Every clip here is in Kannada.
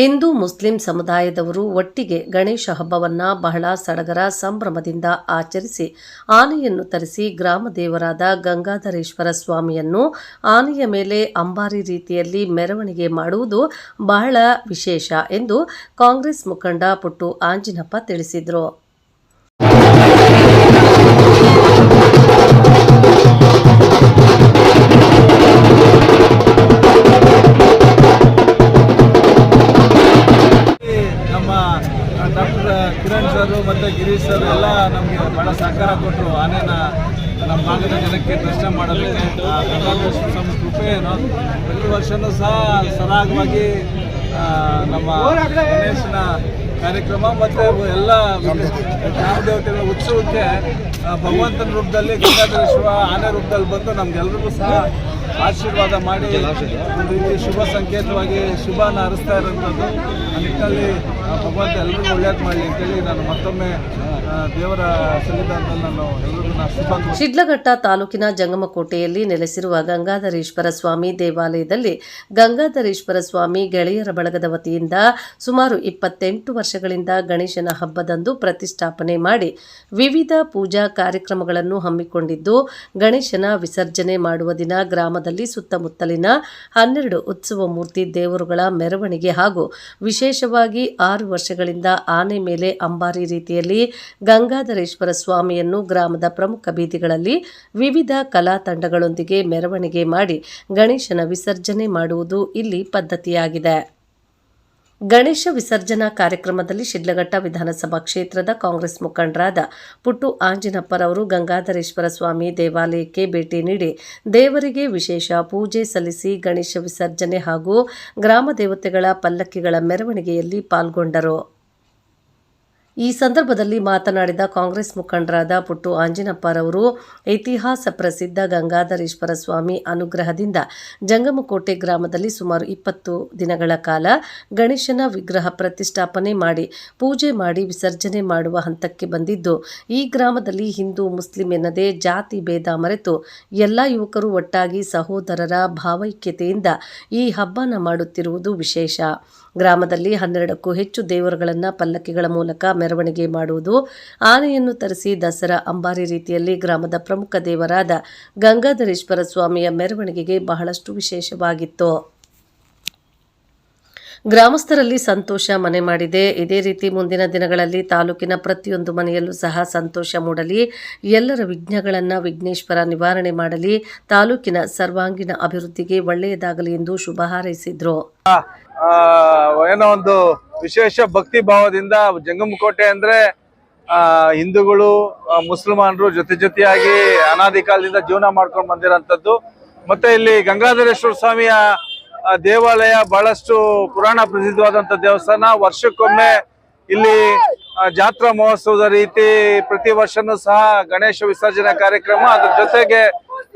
ಹಿಂದೂ ಮುಸ್ಲಿಂ ಸಮುದಾಯದವರು ಒಟ್ಟಿಗೆ ಗಣೇಶ ಹಬ್ಬವನ್ನ ಬಹಳ ಸಡಗರ ಸಂಭ್ರಮದಿಂದ ಆಚರಿಸಿ ಆನೆಯನ್ನು ತರಿಸಿ ಗ್ರಾಮ ದೇವರಾದ ಗಂಗಾಧರೇಶ್ವರ ಸ್ವಾಮಿಯನ್ನು ಆನೆಯ ಮೇಲೆ ಅಂಬಾರಿ ರೀತಿಯಲ್ಲಿ ಮೆರವಣಿಗೆ ಮಾಡುವುದು ಬಹಳ ವಿಶೇಷ ಎಂದು ಕಾಂಗ್ರೆಸ್ ಮುಖಂಡ ಪುಟ್ಟು ಆಂಜಿನಪ್ಪ ತಿಳಿಸಿದರು. ಸರ್ ಎಲ್ಲ ನಮಗೆ ಬಹಳ ಸಹಕಾರ ಕೊಟ್ಟರು ಆನೆನ ನಮ್ಮ ಭಾಗದ ಜನಕ್ಕೆ ದರ್ಶನ ಮಾಡೋದಕ್ಕೆ ಸ್ವಾಮಿ ಕೃಪೆ ಏನು. ಪ್ರತಿ ವರ್ಷವೂ ಸಹ ಸರಾಗವಾಗಿ ನಮ್ಮ ಗಣೇಶನ ಕಾರ್ಯಕ್ರಮ ಮತ್ತು ಎಲ್ಲ ದೇವತೆಗಳ ಉತ್ಸವಕ್ಕೆ ಭಗವಂತನ ರೂಪದಲ್ಲಿ ಗಂಗಾಧರೇಶ್ವರ ಆನೆ ರೂಪದಲ್ಲಿ ಬಂದು ನಮ್ಗೆಲ್ರಿಗೂ ಸಹ ಆಶೀರ್ವಾದ ಮಾಡಿ ಒಂದು ರೀತಿ ಶುಭ ಸಂಕೇತವಾಗಿ ಶುಭನ ಹರಿಸ್ತಾ ಇರೋಂಥದ್ದು ಆ ನಿಟ್ಟಿನಲ್ಲಿ ಭಗವಂತ ಎಲ್ಲರಿಗೂ ಒಳ್ಳೇದು ಮಾಡಲಿ ಅಂತೇಳಿ ನಾನು ಮತ್ತೊಮ್ಮೆ ದೇವರ ಸನ್ನಿಧಾನದಲ್ಲಿ ನಾನು ಎಲ್ಲರಿಗೂ ನಾನು ಶಿಡ್ಲಘಟ್ಟ ತಾಲೂಕಿನ ಜಂಗಮಕೋಟೆಯಲ್ಲಿ ನೆಲೆಸಿರುವ ಗಂಗಾಧರೇಶ್ವರ ಸ್ವಾಮಿ ದೇವಾಲಯದಲ್ಲಿ ಗಂಗಾಧರೇಶ್ವರ ಸ್ವಾಮಿ ಗೆಳೆಯರ ಬಳಗದ ವತಿಯಿಂದ ಸುಮಾರು ಇಪ್ಪತ್ತೆಂಟು ವರ್ಷಗಳಿಂದ ಗಣೇಶನ ಹಬ್ಬದಂದು ಪ್ರತಿಷ್ಠಾಪನೆ ಮಾಡಿ ವಿವಿಧ ಪೂಜಾ ಕಾರ್ಯಕ್ರಮಗಳನ್ನು ಹಮ್ಮಿಕೊಂಡಿದ್ದು, ಗಣೇಶನ ವಿಸರ್ಜನೆ ಮಾಡುವ ದಿನ ಗ್ರಾಮದಲ್ಲಿ ಸುತ್ತಮುತ್ತಲಿನ ಹನ್ನೆರಡು ಉತ್ಸವ ಮೂರ್ತಿ ದೇವರುಗಳ ಮೆರವಣಿಗೆ ಹಾಗೂ ವಿಶೇಷವಾಗಿ ಆರು ವರ್ಷಗಳಿಂದ ಆನೆ ಮೇಲೆ ಅಂಬಾರಿ ರೀತಿಯಲ್ಲಿ ಗಂಗಾಧರೇಶ್ವರ ಸ್ವಾಮಿಯನ್ನು ಗ್ರಾಮದ ಪ್ರಮುಖ ಬೀದಿಗಳಲ್ಲಿ ವಿವಿಧ ಕಲಾ ತಂಡಗಳೊಂದಿಗೆ ಮೆರವಣಿಗೆ ಮಾಡಿ ಗಣೇಶನ ವಿಸರ್ಜನೆ ಮಾಡುವುದು ಇಲ್ಲಿ ಪದ್ಧತಿಯಾಗಿದೆ. ಗಣೇಶ ವಿಸರ್ಜನಾ ಕಾರ್ಯಕ್ರಮದಲ್ಲಿ ಶಿಡ್ಲಘಟ್ಟ ವಿಧಾನಸಭಾ ಕ್ಷೇತ್ರದ ಕಾಂಗ್ರೆಸ್ ಮುಖಂಡರಾದ ಪುಟ್ಟು ಆಂಜಿನಪ್ಪರವರು ಗಂಗಾಧರೇಶ್ವರ ಸ್ವಾಮಿ ದೇವಾಲಯಕ್ಕೆ ಭೇಟಿ ನೀಡಿ ದೇವರಿಗೆ ವಿಶೇಷ ಪೂಜೆ ಸಲ್ಲಿಸಿ ಗಣೇಶ ವಿಸರ್ಜನೆ ಹಾಗೂ ಗ್ರಾಮ ದೇವತೆಗಳ ಪಲ್ಲಕ್ಕಿಗಳ ಮೆರವಣಿಗೆಯಲ್ಲಿ ಪಾಲ್ಗೊಂಡರು. ಈ ಸಂದರ್ಭದಲ್ಲಿ ಮಾತನಾಡಿದ ಕಾಂಗ್ರೆಸ್ ಮುಖಂಡರಾದ ಪುಟ್ಟು ಆಂಜಿನಪ್ಪರವರು, ಇತಿಹಾಸ ಪ್ರಸಿದ್ಧ ಗಂಗಾಧರೇಶ್ವರ ಸ್ವಾಮಿ ಅನುಗ್ರಹದಿಂದ ಜಂಗಮಕೋಟೆ ಗ್ರಾಮದಲ್ಲಿ ಸುಮಾರು ಇಪ್ಪತ್ತು ದಿನಗಳ ಕಾಲ ಗಣೇಶನ ವಿಗ್ರಹ ಪ್ರತಿಷ್ಠಾಪನೆ ಮಾಡಿ ಪೂಜೆ ಮಾಡಿ ವಿಸರ್ಜನೆ ಮಾಡುವ ಹಂತಕ್ಕೆ ಬಂದಿದ್ದು, ಈ ಗ್ರಾಮದಲ್ಲಿ ಹಿಂದೂ, ಮುಸ್ಲಿಂ ಎನ್ನದೇ ಜಾತಿ ಭೇದ ಮರೆತು ಎಲ್ಲ ಯುವಕರು ಒಟ್ಟಾಗಿ ಸಹೋದರರ ಭಾವೈಕ್ಯತೆಯಿಂದ ಈ ಹಬ್ಬನ ಮಾಡುತ್ತಿರುವುದು ವಿಶೇಷ. ಗ್ರಾಮದಲ್ಲಿ ಹನ್ನೆರಡಕ್ಕೂ ಹೆಚ್ಚು ದೇವರುಗಳನ್ನು ಪಲ್ಲಕ್ಕಿಗಳ ಮೂಲಕ ಮೆರವಣಿಗೆ ಮಾಡುವುದು. ಆನೆಯನ್ನು ತರಿಸಿ ದಸರಾ ಅಂಬಾರಿ ರೀತಿಯಲ್ಲಿ ಗ್ರಾಮದ ಪ್ರಮುಖ ದೇವರಾದ ಗಂಗಾಧರೇಶ್ವರ ಸ್ವಾಮಿಯ ಮೆರವಣಿಗೆಗೆ ಬಹಳಷ್ಟು ವಿಶೇಷವಾಗಿತ್ತು. ಗ್ರಾಮಸ್ಥರಲ್ಲಿ ಸಂತೋಷ ಮನೆ ಮಾಡಿದೆ. ಇದೇ ರೀತಿ ಮುಂದಿನ ದಿನಗಳಲ್ಲಿ ತಾಲೂಕಿನ ಪ್ರತಿಯೊಂದು ಮನೆಯಲ್ಲೂ ಸಹ ಸಂತೋಷ ಮೂಡಲಿ. ಎಲ್ಲರ ವಿಘ್ನಗಳನ್ನು ವಿಘ್ನೇಶ್ವರ ನಿವಾರಣೆ ಮಾಡಲಿ. ತಾಲೂಕಿನ ಸರ್ವಾಂಗೀಣ ಅಭಿವೃದ್ಧಿಗೆ ಒಳ್ಳೆಯದಾಗಲಿ ಎಂದು ಶುಭ ಹಾರೈಸಿದ್ರು. ಏನೋ ಒಂದು ವಿಶೇಷ ಭಕ್ತಿ ಭಾವದಿಂದ ಜಂಗಮಕೋಟೆ ಅಂದ್ರೆ ಹಿಂದೂಗಳು ಮುಸಲ್ಮಾನರು ಜೊತೆ ಜೊತೆಯಾಗಿ ಅನಾದಿ ಕಾಲದಿಂದ ಜೀವನ ಮಾಡ್ಕೊಂಡು ಬಂದಿರೋಂಥದ್ದು. ಮತ್ತೆ ಇಲ್ಲಿ ಗಂಗಾಧರೇಶ್ವರ ಸ್ವಾಮಿಯ ದೇವಾಲಯ ಬಹಳಷ್ಟು ಪುರಾಣ ಪ್ರಸಿದ್ಧವಾದಂತ ದೇವಸ್ಥಾನ. ವರ್ಷಕ್ಕೊಮ್ಮೆ ಇಲ್ಲಿ ಜಾತ್ರಾ ಮಹೋತ್ಸವದ ರೀತಿ ಪ್ರತಿ ವರ್ಷನೂ ಸಹ ಗಣೇಶ ವಿಸರ್ಜನಾ ಕಾರ್ಯಕ್ರಮ. ಅದ್ರ ಜೊತೆಗೆ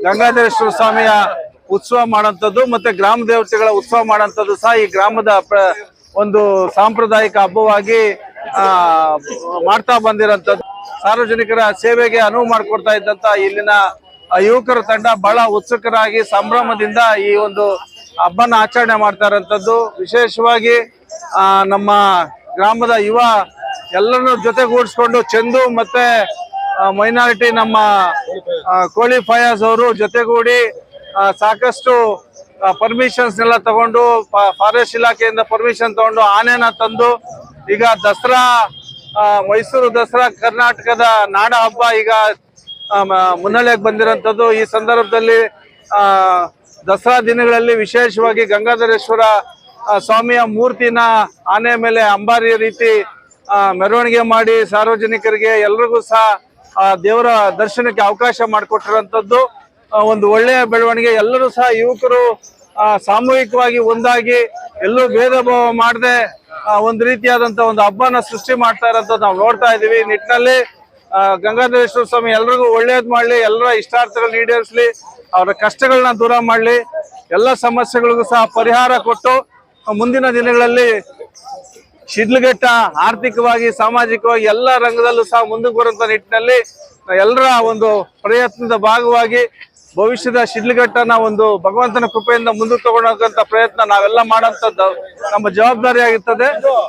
ಗಂಗಾಧರೇಶ್ವರ ಸ್ವಾಮಿಯ ಉತ್ಸವ ಮಾಡೋಂಥದ್ದು ಮತ್ತೆ ಗ್ರಾಮ ದೇವತೆಗಳ ಉತ್ಸವ ಮಾಡೋಂಥದ್ದು ಸಹ ಈ ಗ್ರಾಮದ ಒಂದು ಸಾಂಪ್ರದಾಯಿಕ ಹಬ್ಬವಾಗಿ ಮಾಡ್ತಾ ಬಂದಿರೋಂಥದ್ದು. ಸಾರ್ವಜನಿಕರ ಸೇವೆಗೆ ಅನುವು ಮಾಡಿಕೊಡ್ತಾ ಇದ್ದಂತ ಇಲ್ಲಿನ ಯುವಕರ ತಂಡ ಬಹಳ ಉತ್ಸುಕರಾಗಿ ಸಂಭ್ರಮದಿಂದ ಈ ಒಂದು ಹಬ್ಬನ ಆಚರಣೆ ಮಾಡ್ತಾ ಇರೋಂಥದ್ದು. ವಿಶೇಷವಾಗಿ ನಮ್ಮ ಗ್ರಾಮದ ಯುವ ಎಲ್ಲರನ್ನೂ ಜೊತೆಗೂಡಿಸ್ಕೊಂಡು ಚಂದು ಮತ್ತೆ ಮೈನಾರಿಟಿ ನಮ್ಮ ಕೋಳಿ ಫಯಾಜ್ ಅವರು ಜೊತೆಗೂಡಿ ಸಾಕಷ್ಟು ಪರ್ಮಿಷನ್ಸ್ ಎಲ್ಲ ತಗೊಂಡು ಫಾರೆಸ್ಟ್ ಇಲಾಖೆಯಿಂದ ಪರ್ಮಿಷನ್ ತಗೊಂಡು ಆನೆನ ತಂದು, ಈಗ ದಸರಾ ಮೈಸೂರು ದಸರಾ ಕರ್ನಾಟಕದ ನಾಡ ಹಬ್ಬ ಈಗ ಮುನ್ನೆಲೆಗೆ ಬಂದಿರೋಂಥದ್ದು. ಈ ಸಂದರ್ಭದಲ್ಲಿ ದಸರಾ ದಿನಗಳಲ್ಲಿ ವಿಶೇಷವಾಗಿ ಗಂಗಾಧರೇಶ್ವರ ಸ್ವಾಮಿಯ ಮೂರ್ತಿನ ಆನೆ ಮೇಲೆ ಅಂಬಾರಿ ರೀತಿ ಮೆರವಣಿಗೆ ಮಾಡಿ ಸಾರ್ವಜನಿಕರಿಗೆ ಎಲ್ರಿಗೂ ಸಹ ದೇವರ ದರ್ಶನಕ್ಕೆ ಅವಕಾಶ ಮಾಡಿಕೊಟ್ಟಿರೋಂಥದ್ದು. ಒಂದು ಒಳ್ಳೆಯ ಬೆಳವಣಿಗೆ. ಎಲ್ಲರೂ ಸಹ ಯುವಕರು ಸಾಮೂಹಿಕವಾಗಿ ಒಂದಾಗಿ ಎಲ್ಲೂ ಭೇದ ಭಾವ ಮಾಡದೆ ಒಂದು ರೀತಿಯಾದಂತ ಒಂದು ಹಬ್ಬನ ಸೃಷ್ಟಿ ಮಾಡ್ತಾ ಇರೋಂಥದ್ದು ನಾವು ನೋಡ್ತಾ ಇದೀವಿ ನಿಟ್ಟಿನಲ್ಲಿ ಗಂಗಾಧರೇಶ್ವರ ಸ್ವಾಮಿ ಎಲ್ರಿಗೂ ಒಳ್ಳೇದ್ ಮಾಡ್ಲಿ, ಎಲ್ಲರ ಇಷ್ಟಾರ್ಥಗಳನ್ನ ಈಡೇರಿಸ್ಲಿ, ಅವರ ಕಷ್ಟಗಳನ್ನ ದೂರ ಮಾಡ್ಲಿ, ಎಲ್ಲ ಸಮಸ್ಯೆಗಳಿಗೂ ಸಹ ಪರಿಹಾರ ಕೊಟ್ಟು ಮುಂದಿನ ದಿನಗಳಲ್ಲಿ ಶಿಡ್ಲಘಟ್ಟ ಆರ್ಥಿಕವಾಗಿ, ಸಾಮಾಜಿಕವಾಗಿ ಎಲ್ಲ ರಂಗದಲ್ಲೂ ಸಹ ಮುಂದಕ್ಕೆ ಬರುವಂತ ನಿಟ್ಟಿನಲ್ಲಿ ಎಲ್ಲರ ಒಂದು ಪ್ರಯತ್ನದ ಭಾಗವಾಗಿ ಭವಿಷ್ಯದ ಶಿಡ್ಲಘಟ್ಟನ ಒಂದು ಭಗವಂತನ ಕೃಪೆಯಿಂದ ಮುಂದಕ್ಕೆ ತಗೊಂಡಂತ ಪ್ರಯತ್ನ ನಾವೆಲ್ಲ ಮಾಡೋಂಥದ್ದು ನಮ್ಮ ಜವಾಬ್ದಾರಿ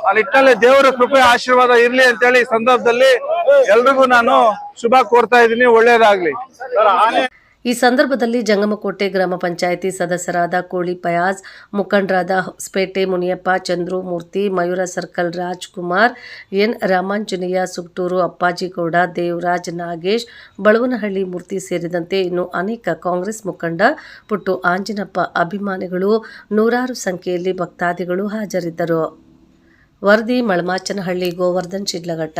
ಆ ನಿಟ್ಟಿನಲ್ಲಿ ದೇವರ ಕೃಪೆ, ಆಶೀರ್ವಾದ ಇರ್ಲಿ ಅಂತೇಳಿ ಈ ಸಂದರ್ಭದಲ್ಲಿ ಎಲ್ರಿಗೂ ನಾನು ಶುಭ ಕೋರ್ತಾ ಇದ್ದೀನಿ. ಒಳ್ಳೇದಾಗ್ಲಿ. ಈ ಸಂದರ್ಭದಲ್ಲಿ ಜಂಗಮಕೋಟೆ ಗ್ರಾಮ ಪಂಚಾಯಿತಿ ಸದಸ್ಯರಾದ ಕೋಳಿ ಪಯಾಜ್, ಮುಖಂಡರಾದ ಹೊಸಪೇಟೆ ಮುನಿಯಪ್ಪ ಚಂದ್ರು ಮೂರ್ತಿ ಮಯೂರ ಸರ್ಕಲ್ ರಾಜ್ಕುಮಾರ್, ಎನ್ ರಾಮಾಂಜನೇಯ ಸುಗ್ಟೂರು ಅಪ್ಪಾಜಿಗೌಡ, ದೇವರಾಜ್ ನಾಗೇಶ್, ಬಳವನಹಳ್ಳಿ ಮೂರ್ತಿ ಸೇರಿದಂತೆ ಇನ್ನು ಅನೇಕ ಕಾಂಗ್ರೆಸ್ ಮುಖಂಡ, ಪುಟ್ಟು ಆಂಜಿನಪ್ಪ ಅಭಿಮಾನಿಗಳು, ನೂರಾರು ಸಂಖ್ಯೆಯಲ್ಲಿ ಭಕ್ತಾದಿಗಳು ಹಾಜರಿದ್ದರು. ವರದಿ ಮಳಮಾಚನಹಳ್ಳಿ ಗೋವರ್ಧನ್ ಶಿಡ್ಲಘಟ್ಟ.